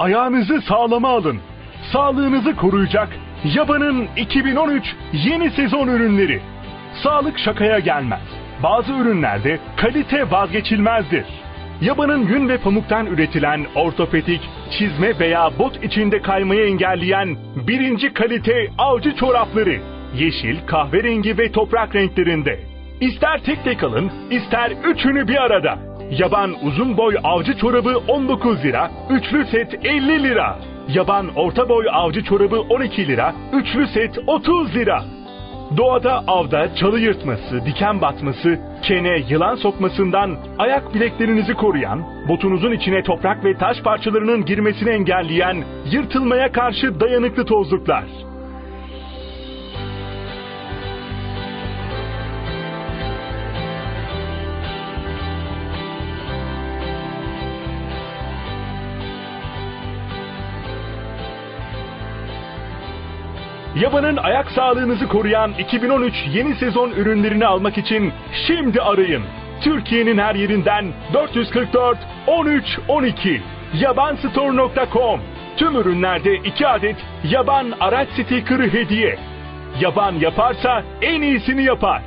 Ayağınızı sağlama alın. Sağlığınızı koruyacak Yaban'ın 2013 yeni sezon ürünleri. Sağlık şakaya gelmez. Bazı ürünlerde kalite vazgeçilmezdir. Yaban'ın yün ve pamuktan üretilen ortopedik, çizme veya bot içinde kaymayı engelleyen birinci kalite avcı çorapları. Yeşil, kahverengi ve toprak renklerinde. İster tek tek alın, ister üçünü bir arada. Yaban uzun boy avcı çorabı 19 lira, üçlü set 50 lira. Yaban orta boy avcı çorabı 12 lira, üçlü set 30 lira. Doğada avda çalı yırtması, diken batması, kene, yılan sokmasından ayak bileklerinizi koruyan, botunuzun içine toprak ve taş parçalarının girmesini engelleyen, yırtılmaya karşı dayanıklı tozluklar. Yaban'ın ayak sağlığınızı koruyan 2013 yeni sezon ürünlerini almak için şimdi arayın. Türkiye'nin her yerinden 444 13 12 yabanstore.com Tüm ürünlerde 2 adet Yaban araç sticker'ı hediye. Yaban yaparsa en iyisini yapar.